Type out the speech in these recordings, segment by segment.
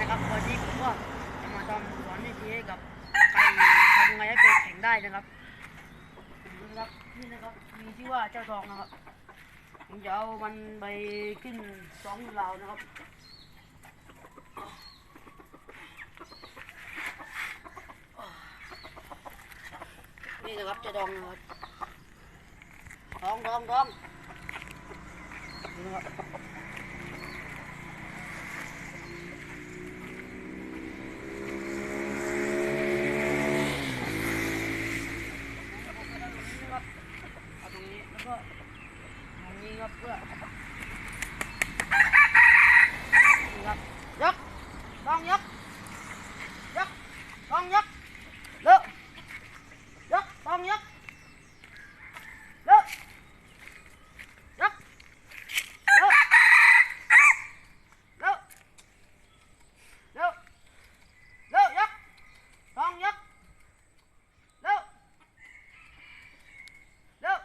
นะครับวันนี้ผมก็จะมาทำสอนวิธีให้กับไก่ทำไงให้เป็ดแข็งได้นะครับนะครับนี่นะครับมีชื่อว่าเจ้าทองนะครับผมจะเอามันไปขึ้นสองราวนะครับนี่นะครับเจ้าทองนะครับทองทองทองนี่นะครับเอา ตรงนี้แล้วก็ตรงนี้ครับเพื่อนี่ครับยกต้องยกยกต้องยกเลิกยกต้องยกเลิกยกเลิกเลิกเลิกเลิกยกต้องยกเลิก เร็ว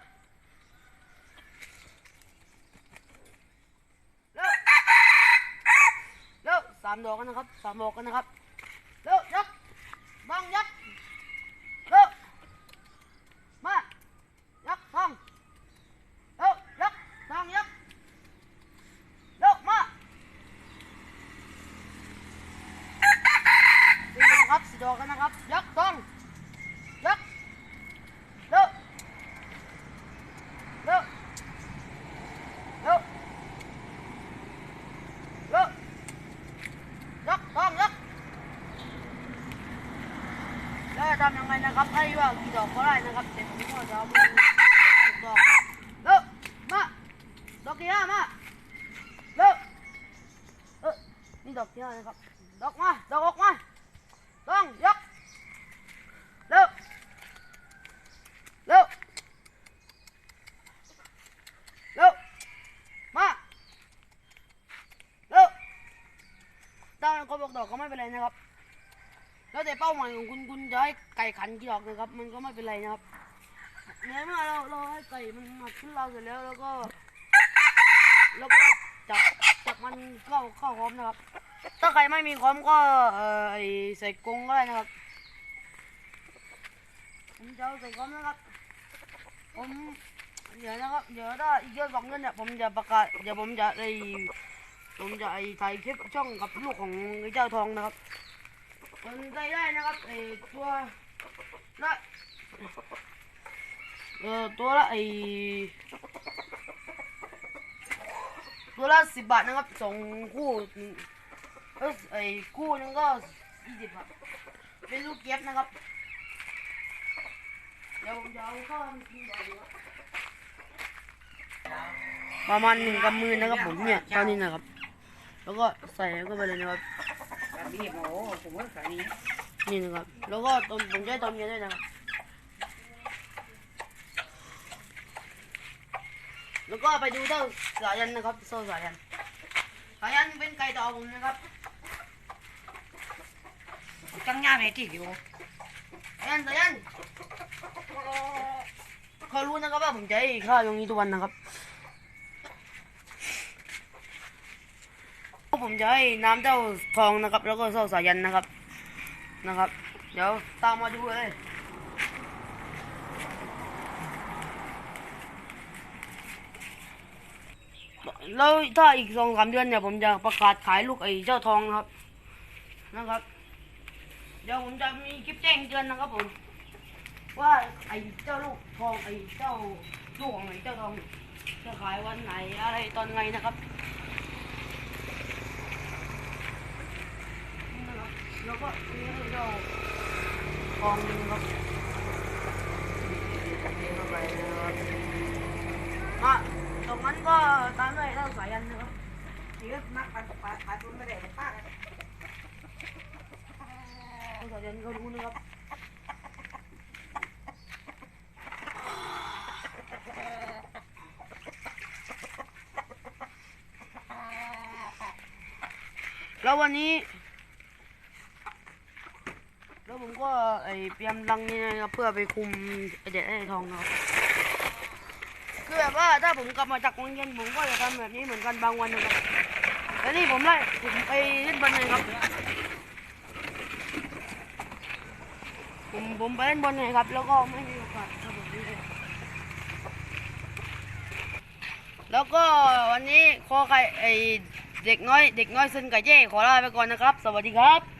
เร็วเร็วสามดอกกันนะครับสามดอกกันนะครับเร็วยกบ้องยักเร็วมายกท้องเร็วยกท้องยกเร็วมาสี่นะครับสี่ดอกกันนะครับยกท้องยกเร็ว เร็วเร็วเร็วยกต้องยกแล้ว จะทำยังไงนะครับให้ว่ากี่ดอกก็ได้นะครับแต่ผมก็จะเอามือดอกเร็วมาดอกที่ห้ามาเร็วเออนี่ดอกที่ห้านะครับดอกมาดอกออกมาต้องยกเร็วเร็วเร็วมาเร็วถ้ามันครบหกดอกก็ไม่เป็นไรนะครับ แล้วแต่เป้าหมายของคุณคุณจะให้ไก่ขันกี่ดอกนะครับ มันก็ไม่เป็นไรนะครับในเมื่อเราเราให้ไก่มันมาขึ้นเราเสร็จแล้วแล้วก็ แล้วก็จับจับมันเข้าเข้าพร้อมนะครับ ถ้าใครไม่มีพร้อมก็เออใส่กรงก็ได้นะครับผมจะใส่พร้อมนะครับผมเดี๋ยวนะครับเดี๋ยวถ้าอีกเยอะสองเงินเนี่ยผมจะประกาศเดี๋ยวผมจะไอผมจะไอถ่ายคลิปช่องกับลูกของไอ้เจ้าทองนะครับ มันได้ได้นะครับไอตัวละเออตัวละไอตัวละสิบบาทนะครับสองคู่เออไอคู่นึงก็ยี่สิบบาทเป็นลูกเก็บนะครับเดี๋ยวผมจะเอาข้ามากินก่อนดีกว่าประมาณหนึ่งกำมือนะครับผมเนี่ยตอนนี้นะครับ แล้วก็ใส่เข้าไปเลยนะครับ บีบโอ้ผมว่าแบบนี้นี่นะครับแล้วก็ต้มผมจะให้ต้มเย็นด้วยนะครับแล้วก็ไปดูเจ้าสายันนะครับโซ่สายันสายันเป็นไก่ต่อผมนะครับจังง่ายไหมที่อยู่สายันสายันเขารู้นะครับว่าผมจะให้ข้าวตรงนี้ทุกวันนะครับ ผมจะให้น้ำเจ้าทองนะครับ แล้วก็เจ้าสายันนะครับนะครับ เดี๋ยวตามมาดูเลยแล้วถ้าอีกสองสามเดือนเนี่ยผมจะประกาศขายลูกไอ้เจ้าทองนะครับนะครับ เดี๋ยวผมจะมีคลิปแจ้งเตือนนะครับผม ว่าไอ้เจ้าลูกทองไอ้เจ้าลูกของไอ้เจ้าทองจะขายวันไหนอะไรตอนไงนะครับนี่นะครับ แล้วก็นี่คือเจ้าทองนะครับนี่เข้าไปนะครับมาตรงนั้นก็ตามด้วยเจ้าสายันนะครับที่นักปันปลาปลาตุ้นไม่ได้ป้าสายันก็รู้นะครับแล้ววันนี้ ก็ไอเตรียมรังนี่นะครับเพื่อไปคุมไอเด็ดไอทองนะครับคือแบบว่าถ้าผมกลับมาจากโรงเรียนผมก็จะทำแบบนี้เหมือนกันบางวันนะครับแล้วนี่ผมไล่ผมไปเล่นบอลไงครับ ผมผมไปเล่นบอลไงครับ แล้วก็ไม่มีโอกาสครับผมแล้วก็วันนี้ขอใครไอเด็กน้อย เด็กน้อยซึนไก่เจ้ขอลาไปก่อนนะครับ สวัสดีครับ